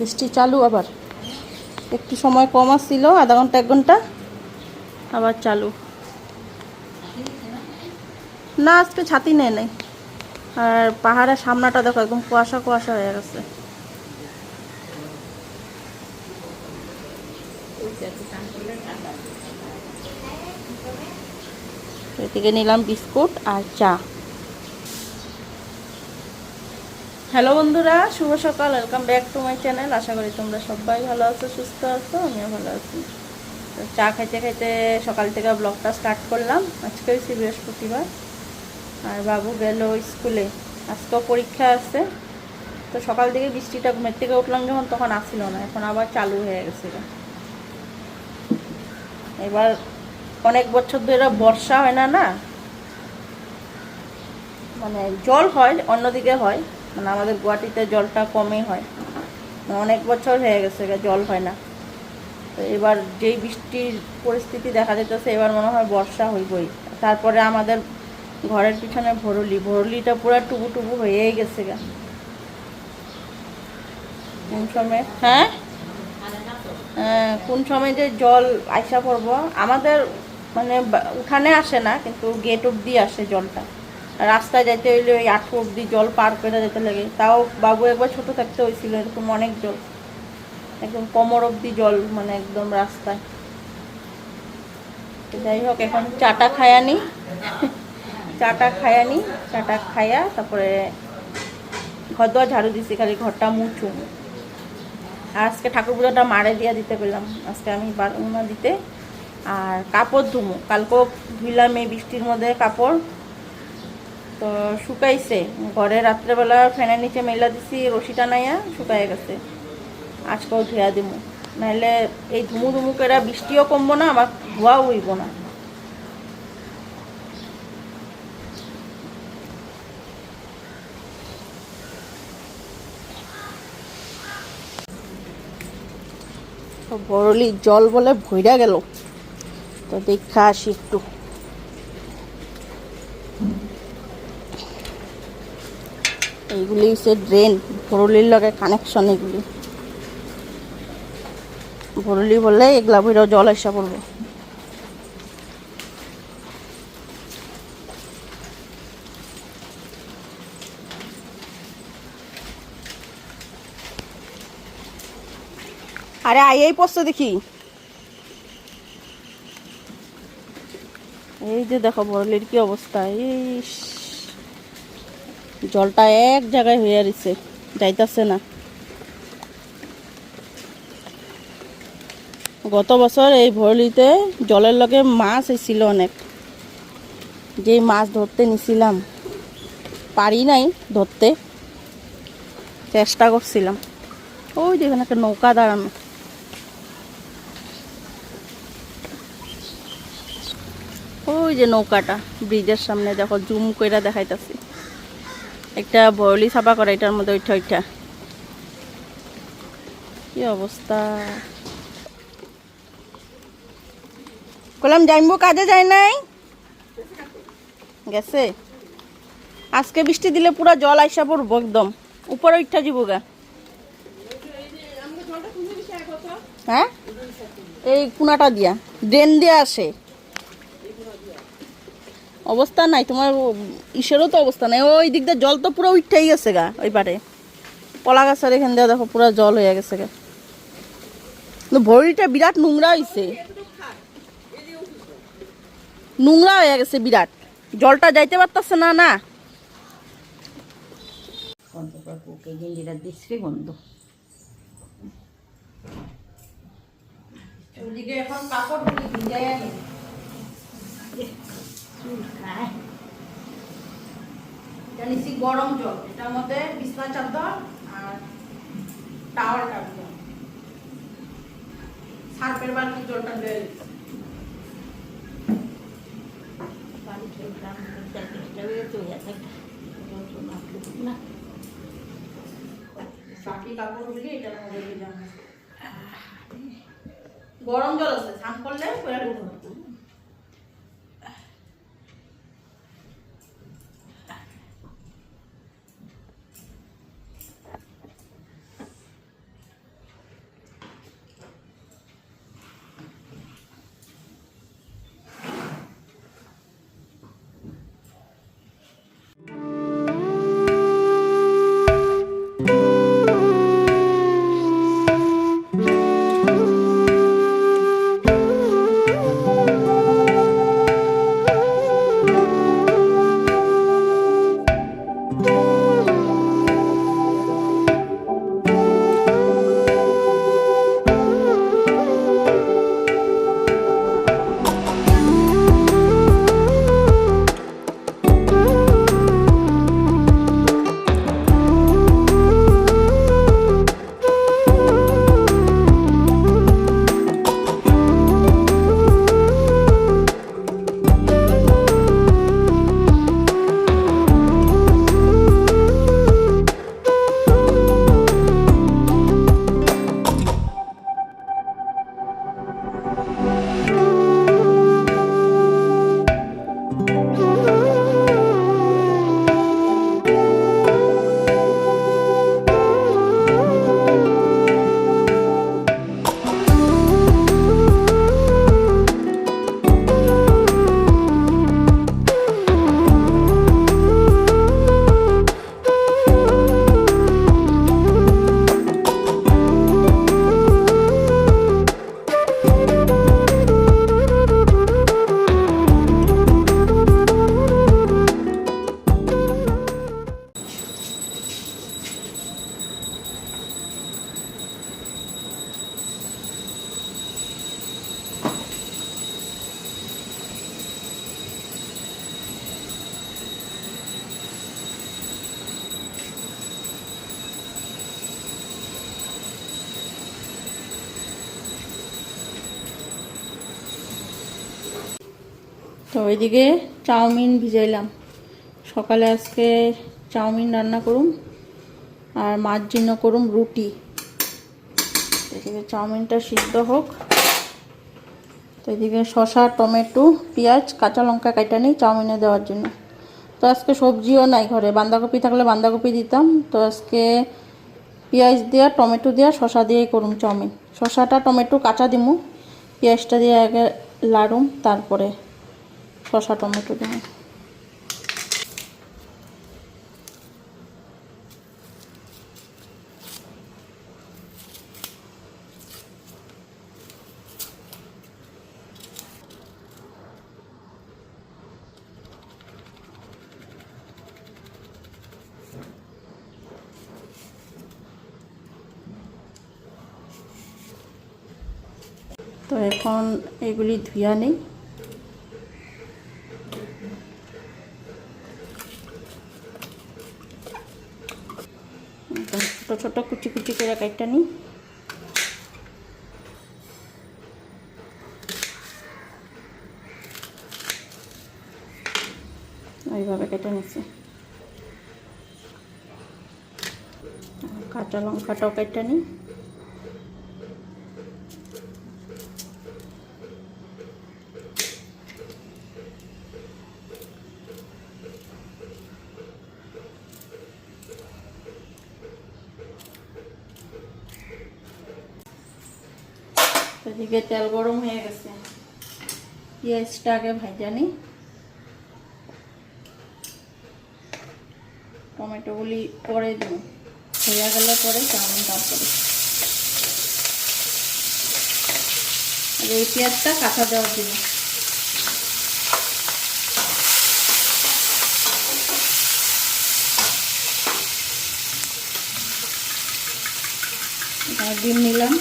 বৃষ্টি চালু আবার। একটু সময় কম আসছিল, আধা ঘণ্টা, এক ঘণ্টা, আবার চালু। না, আজকে ছাতি নেয় নাই। আর পাহাড়ের সামনাটা দেখো, একদম কুয়াশা কুয়াশা হয়ে গেছে। এদিকে নিলাম বিস্কুট আর চা। হ্যালো বন্ধুরা, শুভ সকাল welcome back to my channel আশা করি তোমরা সবাই ভালো আছো, সুস্থ আছো, আমিও ভালো আছি। চা খাইতে খাইতে সকাল থেকে ব্লগটা স্টার্ট করলাম। আজকে হচ্ছে বৃহস্পতিবার। আর বাবু গেল স্কুলে। আজকেও পরীক্ষা আছে। তো সকাল থেকে বৃষ্টিটা ঘুমের থেকে উঠলাম যখন, তখন আসছিল না। এখন আবার চালু হয়ে গেছিল এবার অনেক বছর ধরে বর্ষা হয় না না? মানে জল হয়, অন্যদিকে হয়। মানে আমাদের গুয়াহাটিতে জলটা কমই হয়। মানে অনেক বছর হয়ে গেছে জল হয় না। তো এবার যেই বৃষ্টির পরিস্থিতি দেখা যেতেছে এবার মনে হয় বর্ষা হইবই। তারপরে আমাদের ঘরের পিছনে ভরলি ভরলিটা পুরো টুবু টুবু হয়েই গেছে গা। কোন সময়? হ্যাঁ? হ্যাঁ, কোন সময় যে জল আইসা পড়ব আমাদের মানে উঠানে আসে না কিন্তু গেট অবধি আসে জলটা। রাস্তায় যাইতে হইলে ওই আঠু অব্দি জল পার করে যেতে লাগে। তাও বাবু একবার ছোট থাকতে হয়েছিল, এরকম অনেক জল। একদম কোমর অবধি জল মানে একদম রাস্তায়। যাই হোক, এখন চাটা খায়ানি চাটা খায়ানি চাটা খায়া তারপরে ঘর দোয়া ঝাড়ু দিছি, খালি ঘরটা মুছু। আজকে ঠাকুর পুজোটা মারে দিয়া দিতে পেলাম। আজকে আমি পারব না দিতে। আর কাপড় ধুমো। কালকেও ধুইলাম এই বৃষ্টির মধ্যে কাপড়। তো শুকাইছে। ঘরে রাত্রেবেলা ফ্যানের নিচে মেলা দিছি রশিটা নাইয়া শুকাই গেছে। আজকেও ধুয়া দিব নাহলে এই ধুমু ধুমু করে বৃষ্টিও কমবো না, আবার ধোয়াও হইব না। বরলি জল বলে ভইরা গেল। তো দেখা আসি একটু। এইগুলি হচ্ছে ড্রেন ভরলির লগে কানেকশন এগুলি। ভরলি বললে এগুলা ভইরাও জল আসা পড়ব। আরে আই এই পড়ছে দেখি। এই যে দেখো বরলির কি অবস্থা, ইস। জলটা এক জায়গায় হয়ে রয়েছে যাইতাছে না। গত বছর এই ভরলিতে জলের লগে মাছ এসেছিল অনেক। যেই মাছ ধরতে নিছিলাম, পারি নাই ধরতে, চেষ্টা করছিলাম। ওই যেখানে একটা নৌকা দাঁড়ানো। ওই যে নৌকাটা, ব্রিজের সামনে দেখো, জুম কইরা দেখাইতাছি। একটা বরলি ছাপা করে, এটার মধ্যে ওইটা ওইটা। কি অবস্থা? কলাম জাইমবো কাজে যায় নাই? গেছে? আজকে বৃষ্টি দিলে পুরো জল আইসা পড়ব একদম। উপরে উঠা যাব গা। হ্যাঁ? এই কুনাটা দিয়া, ড্রেন দিয়া আসে। অবস্থা নাই, তোমার ইসেরও তো অবস্থা নাই। ওই দিক দিয়ে জল তো পুরো উঠতেই গেছে গা, ওই পারে। পলা গাছের এখান দিয়ে দেখো পুরো জল হয়ে গেছে গা। ভরিটা বিরাট নোংরা হয়েছে নোংরা হয়ে গেছে বিরাট। জলটা যাইতে পারতেছে না না। এখন কাপড় ভিজাই গরম জল এটার মধ্যে বিছনা চাদর আর টাওয়ালটা দিলাম সার্ফের বালতি জলটা দিয়ে বাকি কাপড়গুলি এটার মধ্যে গরম জল আছে স্নান করলে পরে উঠবো তো ওইদিকে চাউমিন ভিজাইলাম। সকালে আজকে চাউমিন রান্না করুম আর মাছ জন্য করুম রুটি। এদিকে চাউমিনটা সিদ্ধ হোক। তো এদিকে শসা, টমেটো, পেঁয়াজ, কাঁচা লঙ্কা কাটা নিই চাউমিনে দেওয়ার জন্য। তো আজকে সবজিও নাই ঘরে। বাঁধাকপি থাকলে বাঁধাকপি দিতাম। তো আজকে পেঁয়াজ দেওয়া টমেটো দেওয়া শসা দিয়েই করুম চাউমিন। শসাটা, টমেটো কাঁচা দিমু। পেঁয়াজটা দিয়ে আগে লাড়ুম, তারপরে শসা টমেটো দিমু তো এখন এগুলি ধুয়া নেই। ছোট কুচি কুচি করে কাটটা নিই এইভাবে কেটে নিচ্ছি কাঁচা লঙ্কাটাও কেটে নিই এদিকে তেল গরম হয়ে গেছে। পেঁয়াজটা আগে ভাজা নিই টমেটোগুলি পরে দিন হয়ে গেলে পরে চাউমিন তারপরে আর এই পেঁয়াজটা কাঁচা দেওয়ার জন্য। ডিম নিলাম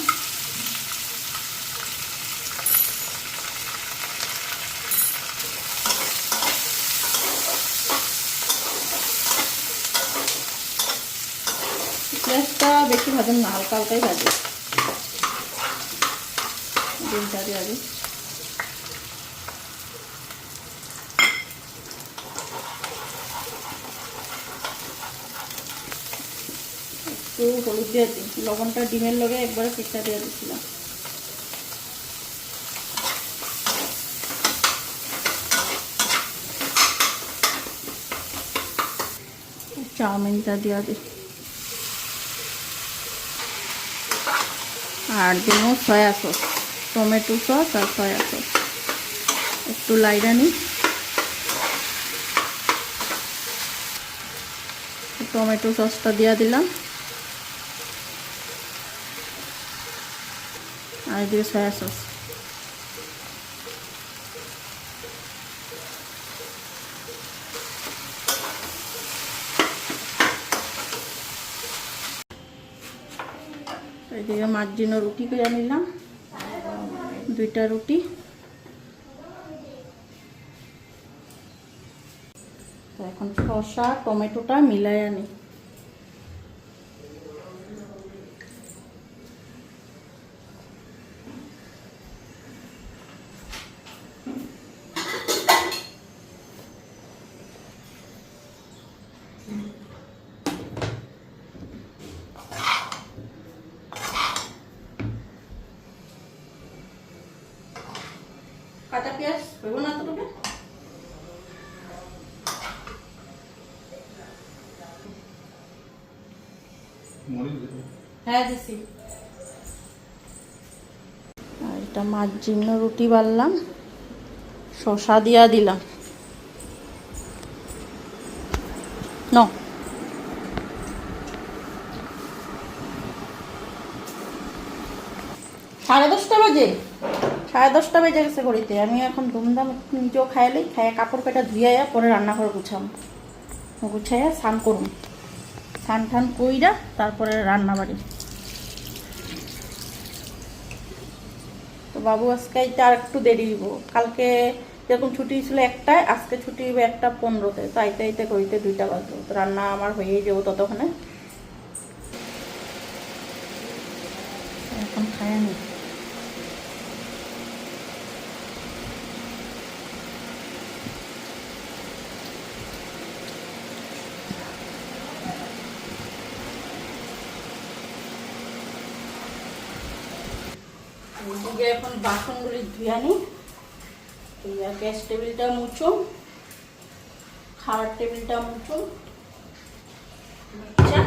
পেঁয়াজটা বেশি ভাজুন না হালকা হালকাই ভাজে। একটু হলুদ দিয়ে দিই। লবণটা ডিমের লগে একবারে পিঠা দিয়ে দিচ্ছিলাম। চাউমিনটা দিয়ে দিই আর দিব সয়া সস টমেটো সস আর সয়া সস একটু লাইরা নিই। টমেটো সসটা দিয়া দিলাম। আর দিয়ে সয়া সস এদিকে মাছ জন্য রুটি করে নিলাম। দুইটা রুটি। এখন শসা টমেটোটা মিলাই আনি কাঁচা পেঁয়াজ হইব না তোকে। হ্যাঁ দিছি। আর এটা রুটি বাড়লাম শশা দিয়া দিলাম। ন। সাড়ে দশটা বাজে? সাড়ে দশটা বেজে গেছে ঘড়িতে। আমি এখন একটু নিজেও খাইলেই খাইয়া কাপড় পেটা ধুইয়া পরে রান্নাঘর গুছাম। গুছাইয়া স্নান করুন স্নান টান কইরা তারপরে রান্না বাড়ি তো বাবু আজকে আর একটু দেরি দিব কালকে যেরকম ছুটি ছিল একটায়, আজকে ছুটি হবে একটা পনেরোতে। তো আইতে আইতে করিতে দুইটা বাজবো তো রান্না আমার হয়েই যাব ততক্ষণে। এখন খায় নি গিয়ে এখন বাসনগুলি ধুয়ে নি এই আর গ্যাস টেবিলটা মুছো। খাওয়ার টেবিলটা মুছো। আচ্ছা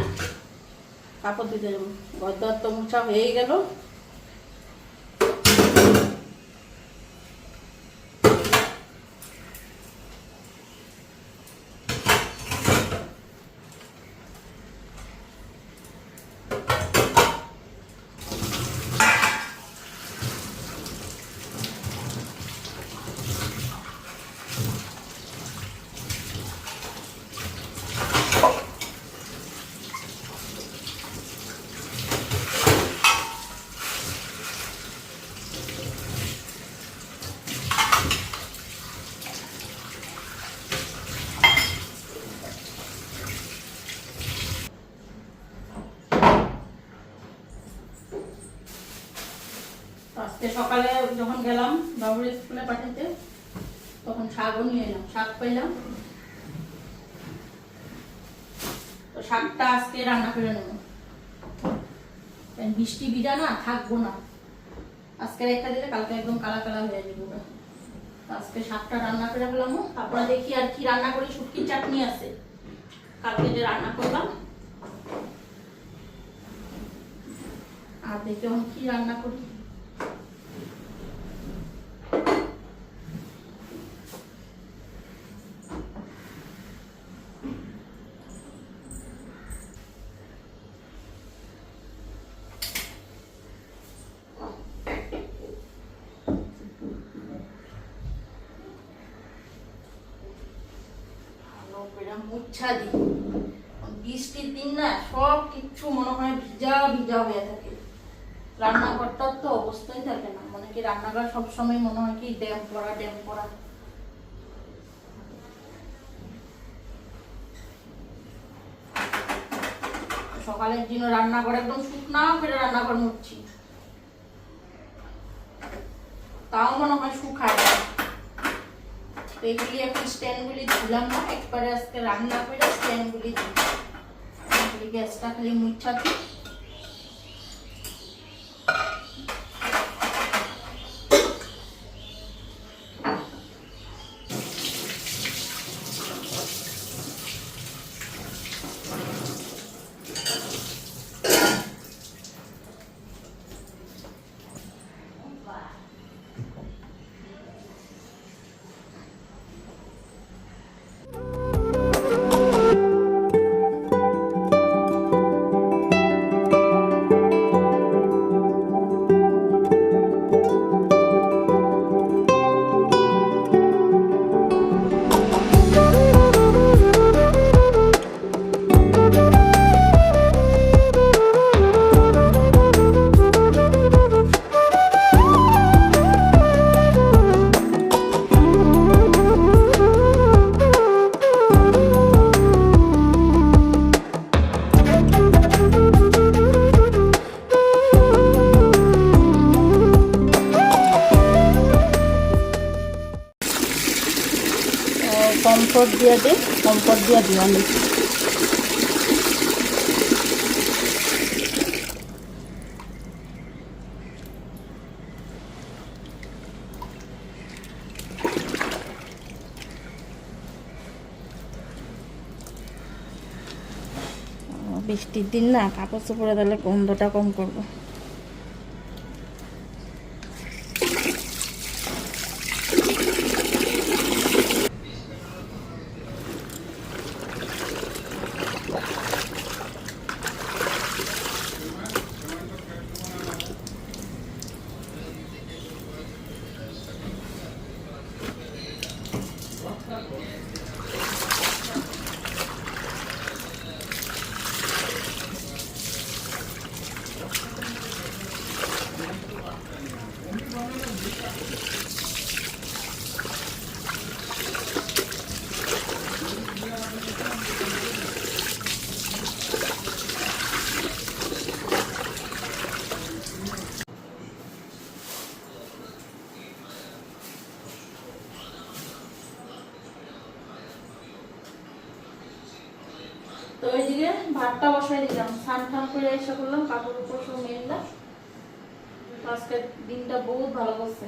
কাপড় ধুতে যাব গদ্দার তো মুছা হয়েই গেল। আজকে সকালে যখন গেলাম বাবুর স্কুলে পাঠাতে, তখন শাকও নিয়ে এলাম, শাক পাইলাম। তো শাকটা আজকে রান্না করে নেব। বৃষ্টি বিজা না থাকব না। আজকে রেখে দিলে কালকে একদম কালা কালা হয়ে যাবে আজকে শাকটা রান্না করে ফেলাম তারপরে দেখি আর কি রান্না করি, শুটকির চাটনি আছে। কালকে যে রান্না করলাম। আর দেখি কি রান্না করি ভালো মুচ্ছা দিই বৃষ্টির দিন না সব কিচ্ছু মনে হয় ভিজা ভিজা হয়ে থাকে। রান্নাঘরটার তো অবস্থাই থাকে না। মানে কি রান্নাঘর সবসময় মনে হয় কি ড্যাম পড়া ড্যাম পড়া? সকালের দিন রান্নাঘর একদম শুকনা করে রান্নাঘর মুচ্ছি তাও মনে হয় শুকায়। তো এগুলি এখন স্ট্যান্ডগুলি ধুলাম না, একবারে আজকে রান্না করে স্ট্যান্ডগুলি ধুলাম। গ্যাসটা খালি মুছাচ্ছি আমি বৃষ্টির দিন না কাপড় চোপড়ে তাহলে গন্ধটা কম করব। ভাতটা বসাই দিলাম। স্নান টান করে এসে করলাম কাপড় উপর সব মেললাম তো আজকে দিনটা বহুত ভালো করছে।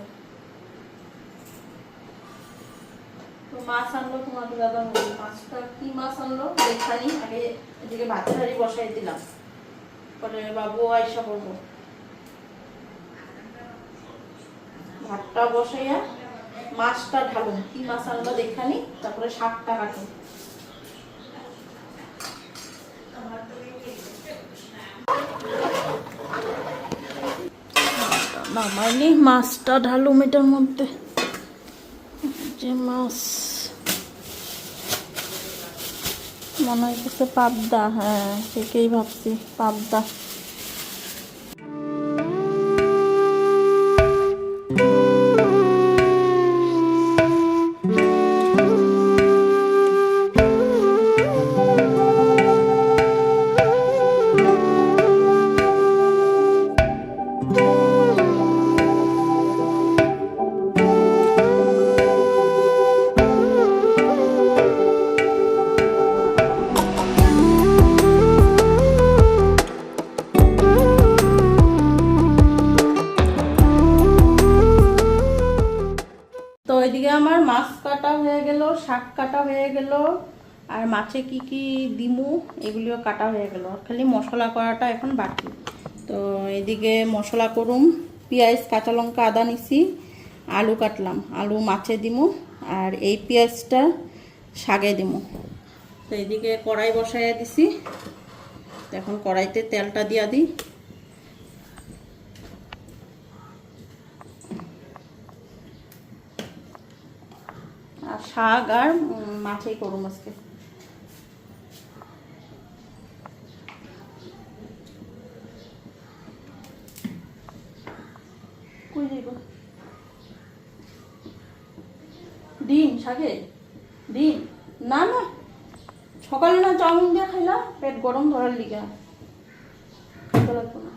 তো মাছ আনলো তোমাকে দাদা মাছটা কি মাছ আনলো দেখানি, আগে এদিকে ভাতের হাড়ি বসাই দিলাম। পরে বাবু আয়সা করব ভাতটা বসাইয়া মাছটা ঢালুন। কি মাছ আনলো দেখানি, তারপরে শাকটা কাটুন। নামাইনি মাছটা ঢালুম এটার মধ্যে। যে মাছ মনে হইতেছে পাবদা হ্যাঁ ঠিকই ভাবছি পাবদা। আমার মাছ কাটা হয়ে গেল, শাক কাটা হয়ে গেল, আর মাছে কি কি দিমু, এগুলিও কাটা হয়ে গেল। খালি মশলা করাটা এখন বাকি। তো এদিকে মশলা করুম, পেঁয়াজ, কাঁচা লঙ্কা, আদা নিছি, আলু কাটলাম। আলু মাছে দিমু, আর এই পেঁয়াজটা শাগে দিমু। তো এদিকে কড়াই বসাইয়া দিছি। এখন কড়াইতে তেলটা দিয়া দিই। আর শাক আর মাছই করুম আজকে। ডিম, শাকে? ডিম? না না। সকালে না চাউমিন দিয়ে খাইলা পেট গরম ধরার লিগা। না।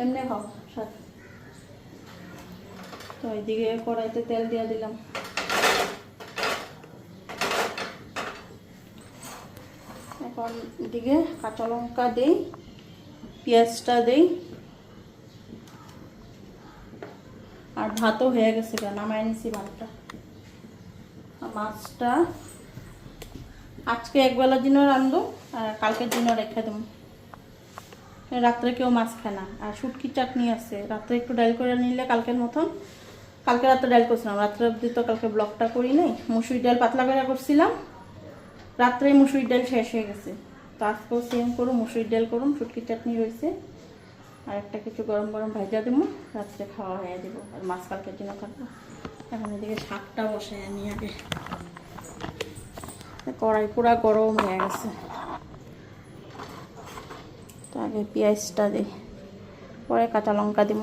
এমনি খাও শাক। তো এইদিকে কড়াইতে তেল দিয়ে দিলাম। এখন এদিকে কাঁচা লঙ্কা দিই, পেঁয়াজটা দিই। আর ভাতও হয়ে গেছে কেন নামাই নিছি ভাতটা। মাছটা আজকে একবেলার জন্য রান্ধবো, আর কালকের জন্য রেখে দেবো। রাত্রে কেউ মাছ খায় না। আর শুটকি চাটনি আছে, রাত্রে একটু ডাইল করে নিলে কালকের মতন। কালকে রাত্রে ডাইল করছিলাম, রাত্রে অবধি তো কালকে ব্লগটা করি নাই। মুসুরি ডাল পাতলা করে করছিলাম। রাত্রে মুসুরির ডাল শেষ হয়ে গেছে। তো আজকেও সেম করুন মুসুরির ডাল করুন, শুটকি চাটনি রয়েছে আর একটা কিছু গরম গরম ভাজা দেবো, রাত্রে খাওয়া হয়ে দেবো আর মাছ কালকের জন্য থাকব। এখন এদিকে শাকটা বসে নিয়ে আগে। কড়াই পুরা গরম হয়ে গেছে। তো আগে পেঁয়াজটা দিই, পরে কাঁচা লঙ্কা দিব।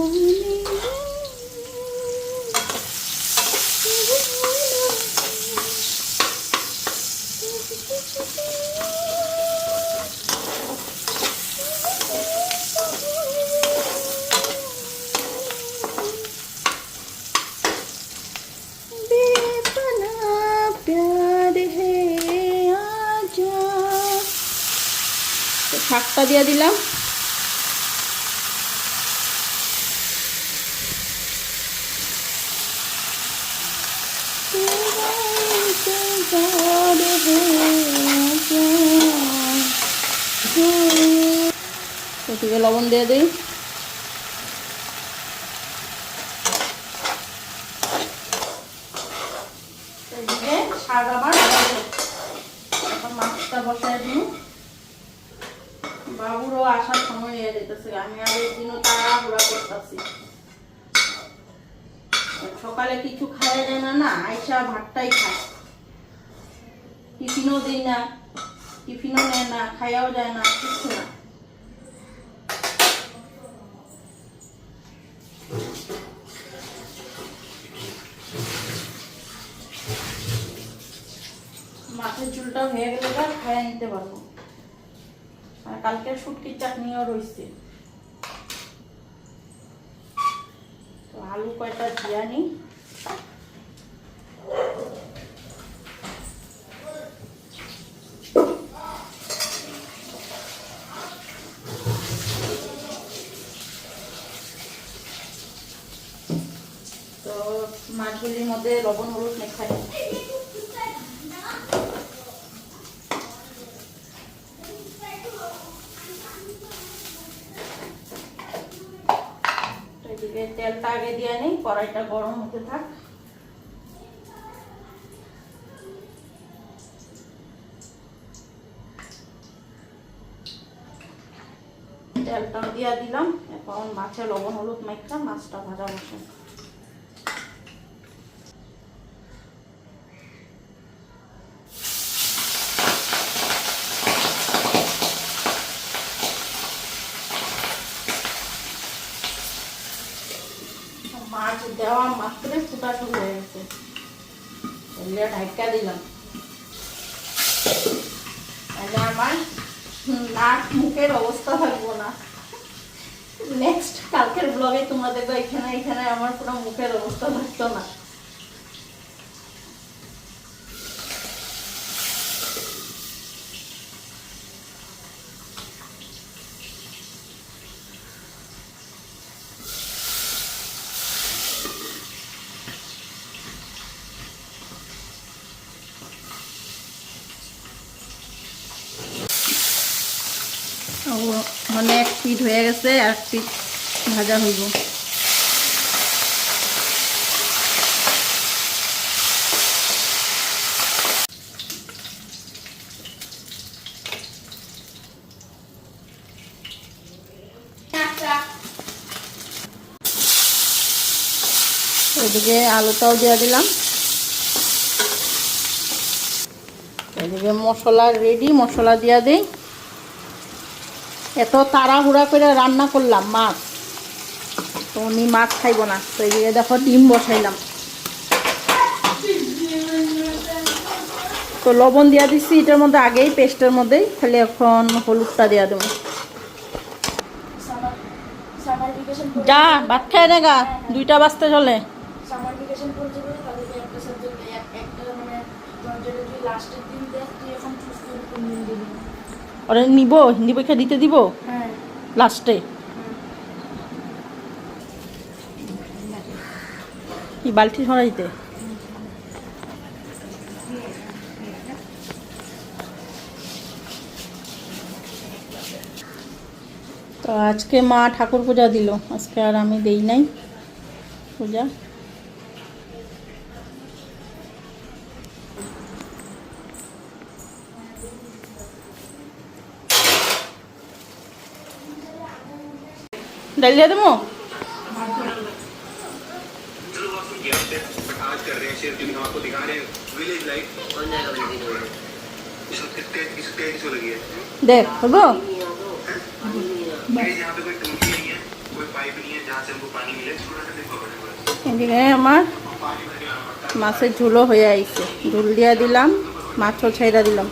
Thank you. ঢাকা দিয়ে দিলাম। লবণ দিয়ে দিই। খাওয়া যায় না না, আইসা ভাতটাই খায়। টিফিনও দিই না, টিফিনও নেয় না, খাইয়াও যায় না কিছু না। মাছের ঝুলটা হয়ে গেলে খাইয়ে নিতে পারব। আর কালকে শুটকির চাটনিও রয়েছে আলু কয়টা দিয়া নিই তো মাছগুলির মধ্যে লবণ, হলুদ মেখা নিই। এদিকে তেলটা আগে দিয়ে নিই, কড়াইটা গরম হতে থাক। তেলটা দিয়ে দিলাম, এখন মাছে লবণ, হলুদ মাইখা, মাছটা ভাজা বসে মাছ দেওয়া মাত্রে ফুটা শুরু হয়ে গেছে এলে ঢাকা দিলাম তাহলে আমার নাক মুখের অবস্থা থাকব না নেক্সট কালকের ব্লগে তোমরা এখানে এখানে আমার কোনো মুখের অবস্থা থাকতো না ও, মানে এক পিঠ হয়ে গেছে এক পিঠ ভাজা হইব। এদিকে আলুটাও দিয়ে দিলাম। এদিকে মশলা রেডি মশলা দিয়া দিই। এত তাড়াহুড়া করে রান্না করলাম, মাছ। তো উনি মাছ খাইব না। তো এদিকে দেখো ডিম বসাইলাম। তো লবণ দিয়া দিচ্ছি এটার মধ্যে আগেই পেস্টের মধ্যেই, খালি এখন হলুদটা দিয়া দেবো। যা, ভাত খাই না গা, দুইটা বাজতে চলে সামার ভ্যাকেশন পড়ছে বলে তাদেরকে একটা সাবজেক্ট একটা মানে ধর যেটা তুই লাস্টের দিন দেখ তুই এখন চুজ করবি কোন দিন দিবি ওরা নিব হিন্দি পরীক্ষা দিতে দিব? হ্যাঁ। লাস্টে। কি বালতি সরাইতে তো আজকে মা ঠাকুর পূজা দিল। আজকে আর আমি দেই নাই। পূজা। ডাল দিয়ে দেবো चलो आप सुन के आते हैं आज कर रहे हैं शेर की हम आपको दिखा रहे हैं विलेज लाइफ कौन जाएगा बिल्डिंग में इस वक्त कितने इस तेईस सौ लगी है দেখ হবো गाइस यहाँ पे कोई टूटी नहीं है कोई पाइप नहीं है जहाँ से हमको पानी मिले थोड़ा सा देखो बड़े बड़े এদিকে আমার पानी भर के आना पड़ता মাছের ঝুলো হয়ে আইছে ঝুল দিয়া দিলাম মাছও ছেড়া দিলাম